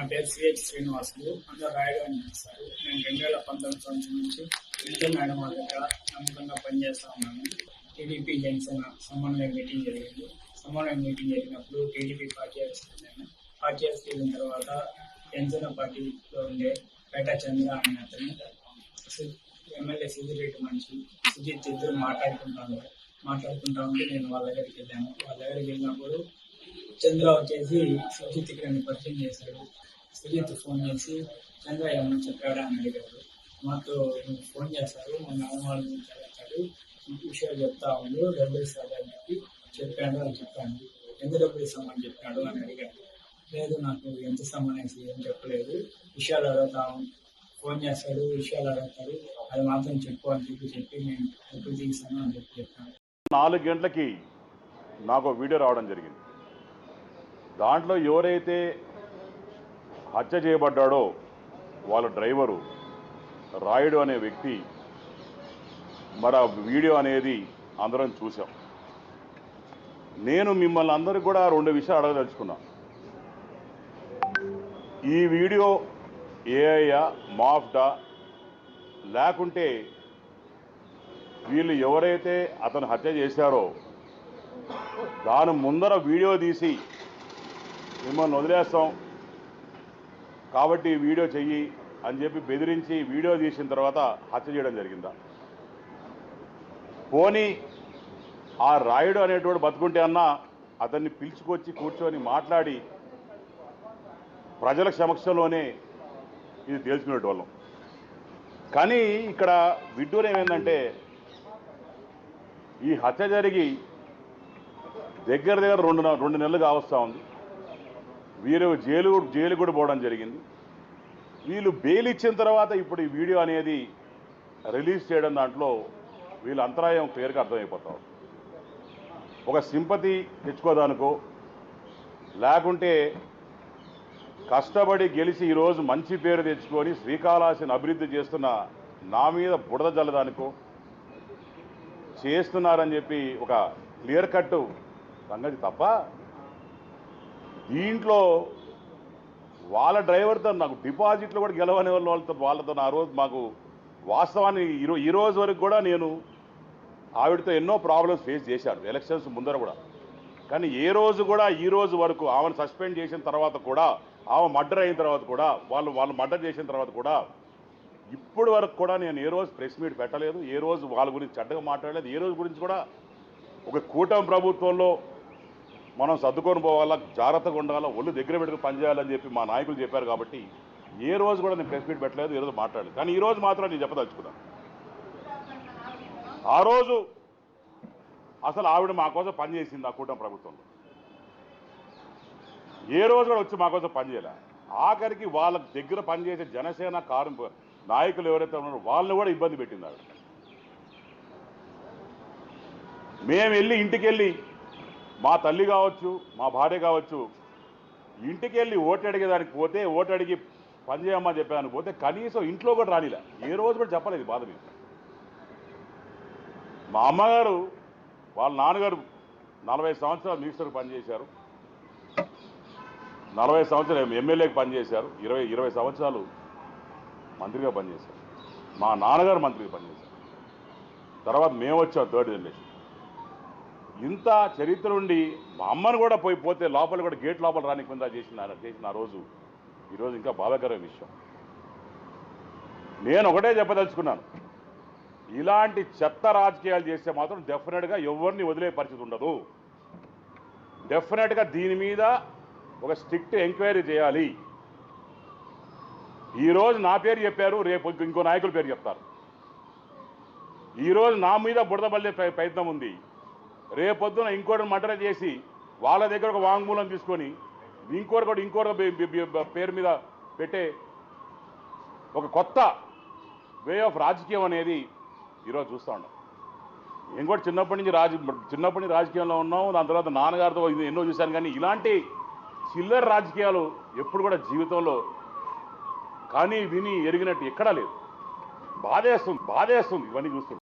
నా పేరు సిహెచ్ శ్రీనివాసులు అందరూ రాయగా అనిపిస్తారు నేను రెండు వేల పంతొమ్మిది సంవత్సరం నుంచి వింటర్ మేడం వాళ్ళ దగ్గర నమ్మకంగా పనిచేస్తా ఉన్నాను టీడీపీ జనసేన సమన్వయ మీటింగ్ జరిగింది. సమన్వయ మీటింగ్ జరిగినప్పుడు టీడీపీ పార్టీ వెళ్ళాను పార్టీ వెళ్ళిన తర్వాత జనసేన పార్టీలో ఉండే పేట చంద్ర అనే అతను ఎమ్మెల్యే సిద్దిరెడ్డి మనిషి సుజిత్ ఇద్దరు మాట్లాడుకుంటాను మాట్లాడుకుంటా ఉంటే నేను వాళ్ళ దగ్గరికి వెళ్ళాను. వాళ్ళ దగ్గరికి వెళ్ళినప్పుడు చంద్ర వచ్చేసి సుజిత్ నన్ను పరిచయం చేశాడు. సుజిత్ ఫోన్ చేసి చంద్ర ఏమన్నా చెప్పాడా అని అడిగాడు. మాతో ఫోన్ చేశారు మా నాన్న వాళ్ళ గురించి అడిగాడు విషయాలు చెప్తా ఉండు డబ్బులు ఇస్తాడు అని చెప్పి చెప్పాడు అని చెప్పాను. ఎంత డబ్బులు ఇస్తామని చెప్పాడు? అని అడిగాడు. లేదు నాకు ఎంత ఇస్తామనేసి ఏం చెప్పలేదు. విషయాలు అడుగుతాం ఫోన్ చేస్తాడు విషయాలు అడుగుతాడు. అది మాత్రం చెప్పు అని చెప్పి చెప్పి నేను డబ్బులు తీసాను అని చెప్పి చెప్పాను. నాలుగు గంటలకి నాకు వీడియో రావడం జరిగింది. దాంట్లో ఎవరైతే హత్య చేయబడ్డాడో వాళ్ళ డ్రైవరు రాయుడు అనే వ్యక్తి మరి ఆ వీడియో అనేది అందరం చూసాం. నేను మిమ్మల్ని అందరికి కూడా రెండు విషయాలు అడగదలుచుకున్నా. ఈ వీడియో ఏఐయా మాఫ్డా లేకుంటే వీళ్ళు ఎవరైతే అతను హత్య చేశారో దాని ముందర వీడియో తీసి మిమ్మల్ని వదిలేస్తాం. కాబట్టి వీడియో చెయ్యి అని చెప్పి బెదిరించి వీడియో తీసిన తర్వాత హత్య చేయడం జరిగిందా? పోనీ ఆ రాయుడు అనేటువంటి బతుకుంటే అన్నా అతన్ని పిలుచుకొచ్చి కూర్చొని మాట్లాడి ప్రజల సమక్షంలోనే ఇది తేల్చుకునేటోళ్ళం. కానీ ఇక్కడ విడ్డూరం ఏంటంటే ఈ హత్య జరిగి దగ్గర దగ్గర రెండు రెండు నెలలు కావస్తూ ఉంది. వీరు జైలు జైలు కూడా పోవడం జరిగింది. వీళ్ళు బెయిల్ ఇచ్చిన తర్వాత ఇప్పుడు ఈ వీడియో అనేది రిలీజ్ చేయడం దాంట్లో వీళ్ళ అంతరాయం క్లియర్గా అర్థమైపోతాం ఒక సింపతి తెచ్చుకోదానికో లేకుంటే కష్టపడి గెలిచి ఈరోజు మంచి పేరు తెచ్చుకొని శ్రీకాళహస్తిని అభివృద్ధి చేస్తున్న నా మీద బుడద జల్లదానికో చేస్తున్నారని చెప్పి ఒక క్లియర్ కట్ సంగతి తప్ప దీంట్లో వాళ్ళ డ్రైవర్తో నాకు డిపాజిట్లు కూడా గెలవని వాళ్ళతో వాళ్ళతో ఆ రోజు మాకు వాస్తవాన్ని ఈరో ఈ రోజు వరకు కూడా నేను ఆవిడతో ఎన్నో ప్రాబ్లమ్స్ ఫేస్ చేశాను ఎలక్షన్స్ ముందర కూడా. కానీ ఏ రోజు కూడా ఈ రోజు వరకు ఆమెను సస్పెండ్ చేసిన తర్వాత కూడా ఆమె మర్డర్ అయిన తర్వాత కూడా వాళ్ళు వాళ్ళు మర్డర్ చేసిన తర్వాత కూడా ఇప్పటి వరకు కూడా నేను ఏ రోజు ప్రెస్ మీట్ పెట్టలేదు ఏ రోజు వాళ్ళ గురించి చెడ్డగా మాట్లాడలేదు ఏ రోజు గురించి కూడా ఒక కూటమి ప్రభుత్వంలో మనం సర్దుకొని పోవాలా జాగ్రత్తగా ఉండాలా ఒళ్ళు దగ్గర పెట్టుకుని పనిచేయాలని చెప్పి మా నాయకులు చెప్పారు కాబట్టి ఏ రోజు కూడా నేను ప్రెస్ మీట్ పెట్టలేదు ఏ రోజు మాట్లాడలేదు. కానీ ఈ రోజు మాత్రం నేను చెప్పదలుచుకున్నాను. ఆ రోజు అసలు ఆవిడ మా కోసం పనిచేసింది ఆ కూటమి ప్రభుత్వంలో. ఏ రోజు కూడా వచ్చి మా కోసం పనిచేయలే ఆఖరికి వాళ్ళ దగ్గర పనిచేసే జనసేన కారు నాయకులు ఎవరైతే ఉన్నారో వాళ్ళని కూడా ఇబ్బంది పెట్టింది ఆవిడ. మేము వెళ్ళి ఇంటికి వెళ్ళి మా తల్లి కావచ్చు మా భార్య కావచ్చు ఇంటికి వెళ్ళి ఓటు అడిగేదానికి పోతే ఓటు అడిగి పనిచేయమని చెప్పేదానికి పోతే కనీసం ఇంట్లో కూడా రానిలే. ఏ రోజు కూడా చెప్పలేదు బాధ మీద మా అమ్మగారు వాళ్ళ నాన్నగారు నలభై సంవత్సరాలు మినిస్టర్కి పనిచేశారు. నలభై సంవత్సరాలు ఎమ్మెల్యేకి పనిచేశారు. ఇరవై ఇరవై సంవత్సరాలు మంత్రిగా పనిచేశారు. మా నాన్నగారు మంత్రిగా పనిచేశారు. తర్వాత మేము వచ్చాం థర్డ్ జనరేషన్. ఇంత చరిత్ర ఉండి మా అమ్మను కూడా పోయి పోతే లోపల కూడా గేట్ లోపల రానికుండా చేసిన చేసిన ఆ రోజు ఈరోజు ఇంకా బాధాకరమైన విషయం. నేను ఒకటే చెప్పదలుచుకున్నాను. ఇలాంటి చెత్త రాజకీయాలు చేస్తే మాత్రం డెఫినెట్గా ఎవరిని వదిలే పరిస్థితి ఉండదు. డెఫినెట్గా దీని మీద ఒక స్ట్రిక్ట్ ఎంక్వైరీ చేయాలి. ఈరోజు నా పేరు చెప్పారు రేపు ఇంకో నాయకుల పేరు చెప్తారు. ఈరోజు నా మీద బుడదబల్లే ప్ర- ప్రయత్నం ఉంది. రేపొద్దున ఇంకోటి మర్డర్ చేసి వాళ్ళ దగ్గర ఒక వాంగ్మూలం తీసుకొని ఇంకోటి కూడా ఇంకోటి పేరు మీద పెట్టే ఒక కొత్త వే ఆఫ్ రాజకీయం అనేది ఈరోజు చూస్తూ ఉన్నాం. నేను కూడా చిన్నప్పటి నుంచి రాజ చిన్నప్పటి నుంచి రాజకీయంలో ఉన్నాం దాని తర్వాత నాన్నగారితో ఎన్నో చూశాను కానీ ఇలాంటి చిల్లర రాజకీయాలు ఎప్పుడు కూడా జీవితంలో కానీ విని ఎరిగినట్టు ఎక్కడా లేదు. బాధేస్తుంది బాధేస్తుంది ఇవన్నీ చూస్తుంటే.